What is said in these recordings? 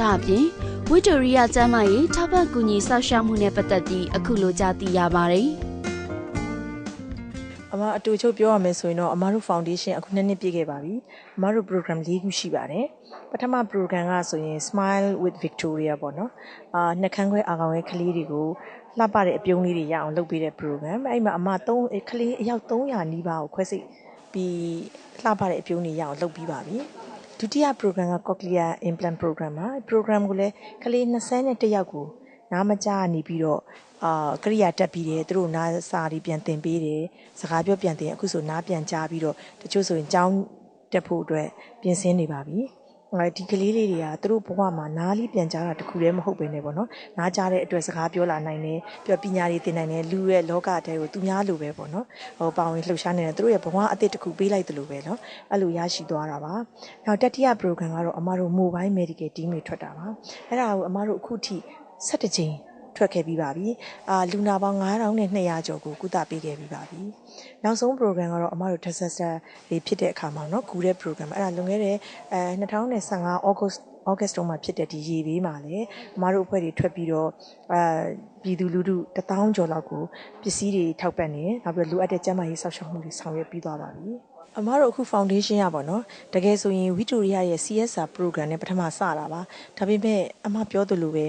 ဒါအပြင်ဝစ်တိုရီယာကျမ်းမာရေးထောက်ပံ့ကူညီဆောက်ရှောက်မှုနဲ့ပတ်သက်ပြီးအခုလိုကြားသိရပါတယ်။အမအတူချုပ်ပြောရမယ်ဆိုရင်တော့အမတို့ foundation အခုနှစ်နှစ်ပြည့်ခဲ့ပါပြီ။အမတို့ program ၄ခုရှိပါတယ်။ပထမ program ကဆိုရင် Smile with Victoria ပေါ့နော်။အာနှက်ခမ်းခွဲအာကောင်ရဲ့ကလေးတွေကိုလှပတဲ့အပြုံးလေးတွေရအောင်လုပ်ပေးတဲ့ program ။အဲ့မှာအမ3ကလေးအယောက်300နီးပါးကိုခွဲစိတ်ပြီးလှပတဲ့အပြုံးတွေရအောင်လုပ်ပြီးပါပြီ။ ဒုတိယ program က cochlear implant program ပါ။ program ကိုလည်းကလေး21ယောက်ကိုနားမကြားနေပြီးတော့အာကရိယာတက်ပြီးတယ်သူတို့နားစာတွေပြန်သင်ပေးတယ်စကားပြောပြန်သင်အခုဆိုနားပြန်ကြားပြီးတော့တချို့ဆိုရင်ကြောင်းတက်ဖို့အတွက်ပြင်ဆင်နေပါပြီ ဒီကလေးလေးတွေကသူတို့ဘဝမှာနားလေးပြန်ကြားတာတခုတည်းမဟုတ်ပဲနဲ့ပေါ့နော်နားကြားတဲ့အတွက်စကားပြောလာနိုင်တယ်ပြောပညာတွေသင်နိုင်တယ်လူရဲ့လောကတဲကိုသူများလိုပဲပေါ့နော်ဟိုပါဝင်လှုပ်ရှားနေတဲ့သူတို့ရဲ့ဘဝအသစ်တခုပေးလိုက်တယ်လို့ပဲနော်အဲ့လိုရရှိသွားတာပါနောက်တတိယ program ကတော့အမတို့ mobile medical team တွေထွက်တာပါအဲ့ဒါကိုအမတို့အခုထိ17ကြိမ် ထွက်ခဲ့ပြီးပါပြီ။အာလူနာပေါင်း9200ကျော်ကိုကုသပေးခဲ့ပြီးပါပြီ။နောက်ဆုံး program ကတော့အမတို့ disaster တွေဖြစ်တဲ့အခါမှာเนาะကူတဲ့ program အဲ့ဒါလွန်ခဲ့တဲ့အဲ2015 August August တုန်းမှာဖြစ်တဲ့ဒီရေဘေးမှာလည်းအမတို့အဖွဲ့တွေထွက်ပြီးတော့အာပြည်သူလူထု1000ကျော်လောက်ကိုပစ္စည်းတွေထောက်ပံ့နေနောက်ပြီးလိုအပ်တဲ့ကျန်းမာရေးစောင့်ရှောက်မှုတွေဆောင်ရွက်ပြီးသွားပါပြီ။အမတို့အခု foundation ရပါတော့တကယ်ဆိုရင် Victoria ရဲ့ CSR program နဲ့ပထမစတာပါဒါပေမဲ့အမပြောသလိုပဲ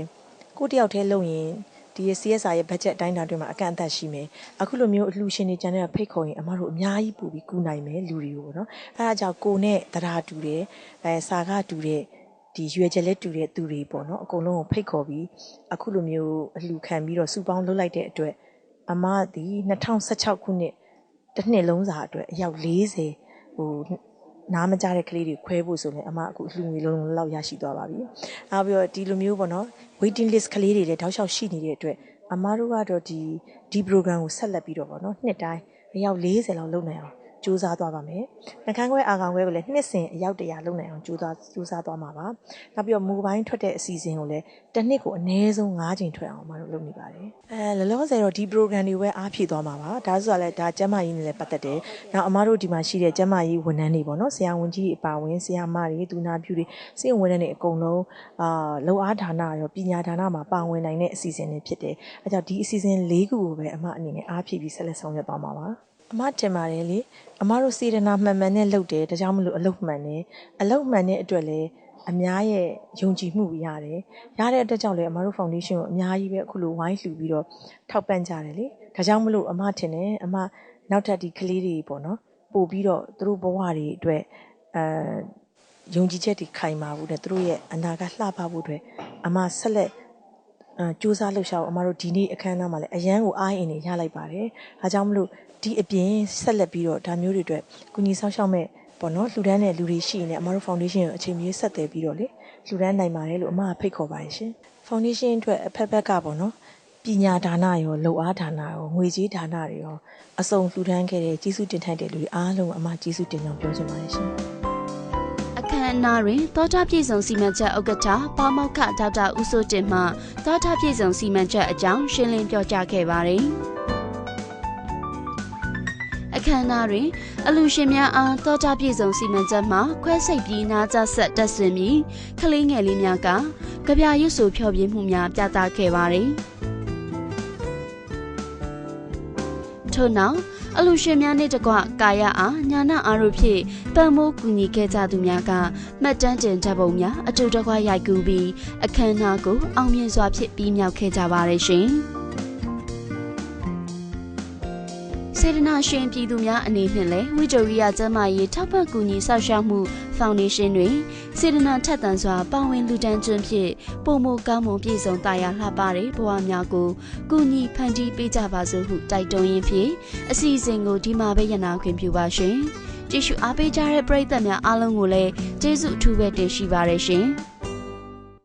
ကိုတယောက်တည်းလုပ်ရင်ဒီ CSR ရဲ့ budget အတိုင်းအတာတွေမှာအကန့်အသတ်ရှိမယ်အခုလိုမျိုးအလှူရှင်တွေကျန်တဲ့ဖိတ်ခေါ်ရင်အမတို့အများကြီးပူပြီးကူနိုင်မယ်လူတွေကိုပေါ့နော်အဲဒါကြောင့်ကိုနဲ့တရားတူတယ်အဲစာကတူတဲ့ဒီရွယ်ချက်လက်တူတဲ့သူတွေပေါ့နော်အကုန်လုံးကိုဖိတ်ခေါ်ပြီးအခုလိုမျိုးအလှူခံပြီးတော့စုပေါင်းလုပ်လိုက်တဲ့အတွက်အမဒီ2016ခုနှစ်တစ်နှစ်လုံးစာအတွက်အယောက်40ဟို နားမကြတဲ့ကလေးတွေခွဲဖို့ဆိုရင်အမအခုလူငွေလုံးလုံးလောက်ရရှိသွားပါပြီ။နောက်ပြီးတော့ဒီလိုမျိုးပေါ့နော် waiting list ကလေးတွေလည်းတောက်လျှောက်ရှိနေတဲ့အတွက်အမတို့ကတော့ဒီဒီ program ကိုဆက်လက်ပြီးတော့ပေါ့နော်နှစ်တိုင်းအယောက်40လောက်လုပ်နိုင်အောင် စူးစမ်းသွားပါမယ်။နှကန်းခွဲအာကောင်ခွဲကိုလည်းနှစ်စဉ်အယောက်တရာလုပ်နိုင်အောင်စူးစမ်းစူးစမ်းသွားမှာပါ။နောက်ပြီးတော့မူပိုင်းထွက်တဲ့အစီအစဉ်ကိုလည်းတစ်နှစ်ကိုအနည်းဆုံး၅ချိန်ထွက်အောင်မတို့လုပ်နေပါတယ်။အဲလောလောဆယ်တော့ဒီ program တွေပဲအားဖြည့်သွားမှာပါ။ဒါဆိုလည်းဒါကျမကြီးနဲ့လည်းပတ်သက်တယ်။နောက်အမတို့ဒီမှာရှိတဲ့ကျမကြီးဝန်ထမ်းတွေပေါ့နော်။ဆရာဝန်ကြီးတွေအပါဝင်ဆရာမတွေဒူနာပြူတွေစေဝန်ထမ်းတွေအကုန်လုံးအာလုံအားဌာနရောပညာဌာနမှာပါဝင်နိုင်တဲ့အစီအစဉ်တွေဖြစ်တယ်။အဲကြောင့်ဒီအစီအစဉ်၄ခုကိုပဲအမအနေနဲ့အားဖြည့်ပြီးဆက်လက်ဆောင်ရွက်သွားမှာပါ။ အမတင်ပါတယ်လေအမတို့စေတနာမှန်မှန်နဲ့လုပ်တယ်ဒါကြောင့်မလို့အလုပ်မှန်တယ်အလုပ်မှန်တဲ့အတွက်လည်းအများရဲ့ယုံကြည်မှုရတယ်ရတဲ့အတွက်ကြောင့်လည်းအမတို့ foundation ကိုအများကြီးပဲအခုလိုဝိုင်းလှူပြီးတော့ထောက်ပံ့ကြတယ်လေဒါကြောင့်မလို့အမထင်တယ်အမနောက်ထပ်ဒီကလေးတွေပေါ့နော်ပို့ပြီးတော့သူတို့ဘဝတွေအတွက်အဲယုံကြည်ချက်တွေခိုင်မာဖို့နဲ့သူတို့ရဲ့အနာဂတ်လှပဖို့အတွက်အမဆက်လက် အဲစူးစမ်းလှုပ်ရှားအမတို့ဒီနေ့အခမ်းအနားမှာလည်းအရန်ကိုအားအင်နေရလိုက်ပါတယ်။ဒါကြောင့်မလို့ဒီအပြင်ဆက်လက်ပြီးတော့ဒါမျိုးတွေအတွက်ကုညီဆောင်ရှောက်မဲ့ပေါ့နော်လှူဒန်းတဲ့လူတွေရှိနေအမတို့ foundation ကိုအချိန်မြေးဆက်သွယ်ပြီးတော့လေလှူဒန်းနိုင်ပါတယ်လို့အမကဖိတ်ခေါ်ပါတယ်ရှင် foundation အတွက်အဖက်ဖက်ကပေါ့နော်ပညာဒါနရောလှုပ်အားဒါနရောငွေကြေးဒါနတွေရောအစုံလှူဒန်းခဲ့တဲ့ကြီးစုတင်ထိုက်တဲ့လူတွေအားလုံးအမကြီးစုတင်ကြောင်းပြောချင်ပါတယ်ရှင်အခ မ်းအနားတွင်သောတာပြည်စုံစီမံချက်ဥက္ကဋ္ဌပါမောက္ခဒေါက်တာဦးစိုးတင်မှသောတာပြည်စုံစီမံချက်အကြောင်းရှင်းလင်းပြောကြားခဲ့ပါတယ်။အခမ်းအနားတွင်အလူရှင်များအားတောတာပြည်စုံစီမံချက်မှခွဲစိတ်ပြီးနာကြဆက်တက်ဆွင်ပြီးကလေးငယ်လေးများကကြပြရွတ်ဆိုဖျော်ဖြေမှုများပြသခဲ့ပါတယ်။ထို့နောက် အလူရှင်များနှင့်တကွကာယအားညာနာအားတို့ဖြင့်ပံ့ပိုးကူညီခဲ့ကြသူများကမှတ်တမ်းတင်ချက်ပုံများအတူတကွရိုက်ကူးပြီးအခမ်းအနားကိုအောင်မြင်စွာဖြင့်ပြီးမြောက်ခဲ့ကြပါတယ်ရှင်။စေတနာရှင်ပြည်သူများအနေနဲ့လည်းဝိတိုရိယကျမ်းမာရေးထောက်ပံ့ကူညီဆောက်ရှောက်မှု ဖောင်ဒေးရှင်းတွင်စေတနာထက်သန်စွာပါဝင်လူတန်းခြင်းဖြင့်ပုံမကောင်းမွန်ပြည့်စုံတရားလှပတဲ့ဘဝများကိုကူညီဖန်တီးပေးကြပါစို့ဟုတိုက်တွန်းရင်းဖြင့်အစီအစဉ်ကိုဒီမှာပဲရနာခွင့်ပြုပါရှင်။ကြည့်ရှုအားပေးကြတဲ့ပရိသတ်များအားလုံးကိုလည်းကျေးဇူးအထူးပဲတင်ရှိပါရရှင်။